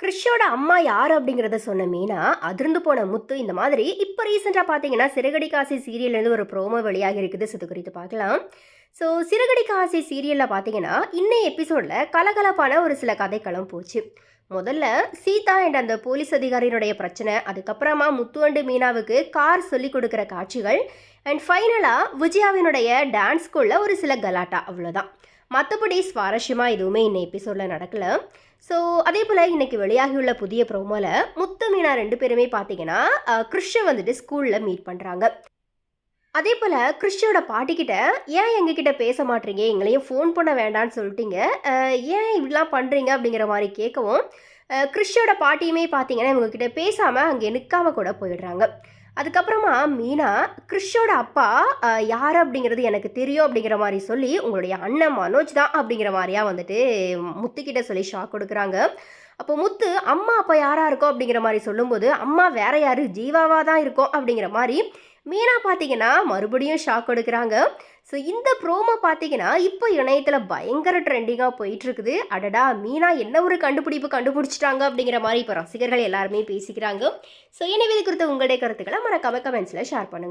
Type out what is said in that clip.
கிறிஷோட அம்மா யார் அப்படிங்கிறத சொன்ன மீனா அதிர்ந்து போன முத்து இந்த மாதிரி இப்போ ரீசெண்டாக பார்த்தீங்கன்னா சிறகடி காசி சீரியல்லேருந்து ஒரு ப்ரோமோ வெளியாக இருக்குது. இது குறித்து பார்க்கலாம். ஸோ சிறகடி காசி சீரியலில் பார்த்தீங்கன்னா இன்னைய எபிசோடில் கலகலப்பான ஒரு சில கதைக்களம் போச்சு. முதல்ல சீதா என்ற அந்த போலீஸ் அதிகாரியினுடைய பிரச்சனை அதுக்கப்புறமா முத்து அண்டு மீனாவுக்கு கார் சொல்லி கொடுக்குற காட்சிகள் அண்ட் ஃபைனலாக விஜயாவினுடைய டான்ஸ் ஒரு சில கலாட்டா அவ்வளோதான் மற்றபடி சுவாரஸ்யமாக எதுவுமே இன்னும் எபிசோடில் நடக்கல. ஸோ அதே போல் இன்னைக்கு வெளியாகியுள்ள புதிய ப்ரோமோவில் முத்து மீனா ரெண்டு பேருமே பார்த்தீங்கன்னா கிறிஷை வந்துட்டு ஸ்கூலில் மீட் பண்ணுறாங்க அதே போல் கிறிஷோட பாட்டிக்கிட்ட ஏன் எங்ககிட்ட பேச மாட்டீங்க? எங்களையும் ஃபோன் பண்ண வேண்டாம்னு சொல்லிட்டீங்க. ஏன் இப்படிலாம் பண்ணுறீங்க அப்படிங்கிற மாதிரி கேட்கவும் கிறிஷோட பாட்டியுமே பார்த்தீங்கன்னா இவங்ககிட்ட பேசாமல் அங்கே நிற்காம கூட போயிடுறாங்க. அதுக்கப்புறமா மீனா கிறிஷோட அப்பா யார் அப்படிங்கிறது எனக்கு தெரியும் அப்படிங்கிற மாதிரி சொல்லி உங்களுடைய அண்ணன் மனோஜ் தான் அப்படிங்கிற மாதிரியா வந்துட்டு முத்துக்கிட்ட சொல்லி ஷாக் கொடுக்குறாங்க. அப்போ முத்து அம்மா அப்பா யாராக இருக்கோம்? அப்படிங்கிற மாதிரி சொல்லும்போது அம்மா வேற யாரு? ஜீவாவாக தான் இருக்கும் அப்படிங்கிற மாதிரி மீனா பார்த்தீங்கன்னா மறுபடியும் ஷாக் கொடுக்குறாங்க ஸோ இந்த ப்ரோமோ பார்த்தீங்கன்னா இப்போ இணையத்தில் பயங்கர ட்ரெண்டிங்காக போயிட்டுருக்குது. அடடா மீனா என்ன ஒரு கண்டுபிடிப்பு கண்டுபிடிச்சிட்டாங்க அப்படிங்கிற மாதிரி இப்போ ரசிகர்கள் எல்லாருமே பேசிக்கிறாங்க. ஸோ எனவே இது குறித்த உங்களுடைய கருத்துக்களை மறக்காம கமெண்ட்ஸில் ஷேர் பண்ணுங்கள்